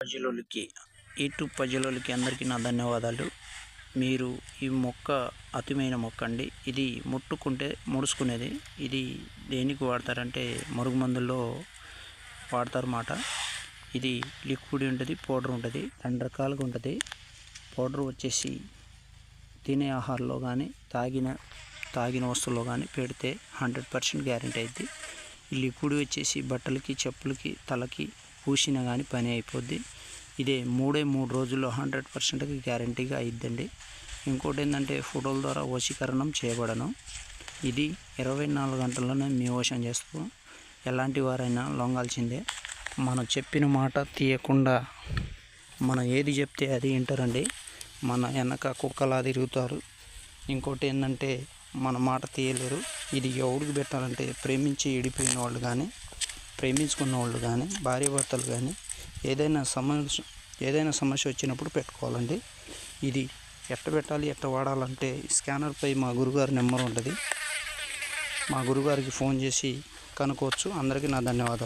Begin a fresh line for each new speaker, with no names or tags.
ప్రజలకి యూట్యూబ్ ప్రజలకి అందరికీ నా ధన్యవాదాలు. మీరు ఈ మొక్క అతిమైన మొక్క అండి. ఇది ముట్టుకుంటే ముడుచుకునేది. ఇది దేనికి వాడతారంటే మరుగు మందుల్లో వాడతారన్నమాట. ఇది లిక్విడ్ ఉంటుంది పౌడర్ ఉంటుంది రెండు రకాలుగా ఉంటుంది. పౌడర్ వచ్చేసి తినే ఆహారంలో కానీ తాగిన తాగిన వస్తువులో కానీ పెడితే హండ్రెడ్ పర్సెంట్ గ్యారంటీ అయింది ఈ లిక్విడ్ వచ్చేసి బట్టలకి చెప్పులకి తలకి పూసినా కానీ పని అయిపోద్ది. ఇదే మూడే మూడు రోజుల్లో హండ్రెడ్ పర్సెంట్కి గ్యారంటీగా అయిద్దండి. ఇంకోటి ఏంటంటే ఫోటోల ద్వారా వశీకరణం చేయబడను. ఇది ఇరవై నాలుగు గంటల్లోనే మీ వశం చేస్తాం ఎలాంటి వారైనా లొంగాల్సిందే. మనం చెప్పిన మాట తీయకుండా మనం ఏది చెప్తే అది వింటారండి. మన వెనక కుక్కలా తిరుగుతారు. ఇంకోటి ఏంటంటే మన మాట తీయలేరు. ఇది ఎవరికి పెట్టాలంటే ప్రేమించి ఇడిపోయిన వాళ్ళు కానీ ప్రేమించుకున్న వాళ్ళు కానీ భార్య భర్తలు కానీ ఏదైనా సమస్య ఏదైనా సమస్య వచ్చినప్పుడు పెట్టుకోవాలండి. ఇది ఎట్ట పెట్టాలి ఎట్ట వాడాలంటే స్కానర్పై మా గురుగారి నెంబర్ ఉంటుంది. మా గురుగారికి ఫోన్ చేసి కనుక్కోవచ్చు. అందరికీ నా ధన్యవాదాలు.